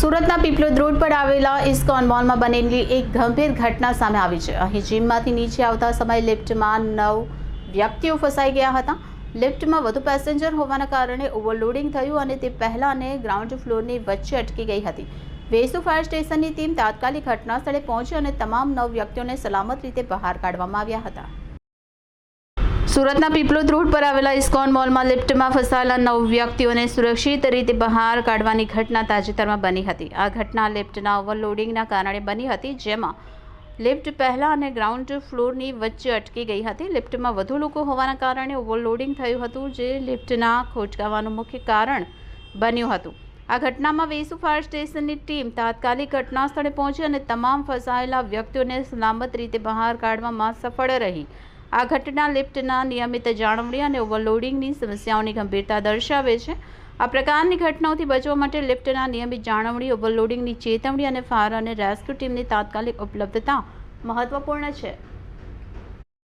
સુરતના પીપલોદ રોડ પર આવેલા ઇસ્કોન મોલમાં બનેલી એક ગંભીર ઘટના સામે આવી છે. અહીં જીમમાંથી નીચે આવતા સમયે લિફ્ટમાં નવ વ્યક્તિઓ ફસાઈ ગયા હતા. લિફ્ટમાં વધુ પેસેન્જર હોવાના કારણે ઓવરલોડિંગ થયું અને તે પહેલાં અને ગ્રાઉન્ડ ફ્લોરની વચ્ચે અટકી ગઈ હતી. વેસુ ફાયર સ્ટેશનની ટીમ તાત્કાલિક ઘટના સ્થળે પહોંચી અને તમામ નવ વ્યક્તિઓને સલામત રીતે બહાર કાઢવામાં આવ્યા હતા. સુરતના પીપલોદ રોડ પર આવેલા ઇસ્કોન મોલમાં લિફ્ટમાં ફસાયેલા નવ વ્યક્તિઓને સુરક્ષિત રીતે બહાર કાઢવાની ઘટના તાજેતરમાં બની હતી. આ ઘટના લિફ્ટના ઓવરલોડિંગના કારણે બની હતી, જેમાં લિફ્ટ પહેલા અને ગ્રાઉન્ડ ફ્લોરની વચ્ચે અટકી ગઈ હતી. લિફ્ટમાં વધુ લોકો હોવાના કારણે ઓવરલોડિંગ થયું હતું, જે લિફ્ટના ખોટકાવાનું મુખ્ય કારણ બન્યું હતું. આ ઘટનામાં વેસુ ફાયર સ્ટેશનની ટીમ તાત્કાલિક ઘટના સ્થળે પહોંચી અને તમામ ફસાયેલા વ્યક્તિઓને સલામત રીતે બહાર કાઢવામાં સફળ રહી. આ ઘટના લિફ્ટના નિયમિત જાળવણી અને ઓવરલોડિંગની સમસ્યાઓની ગંભીરતા દર્શાવે છે. આ પ્રકારની ઘટનાઓથી બચવા માટે લિફ્ટના નિયમિત જાળવણી, ઓવરલોડિંગની ચેતવણી અને ફાયર અને રેસ્ક્યુ ટીમની તાત્કાલિક ઉપલબ્ધતા મહત્વપૂર્ણ છે.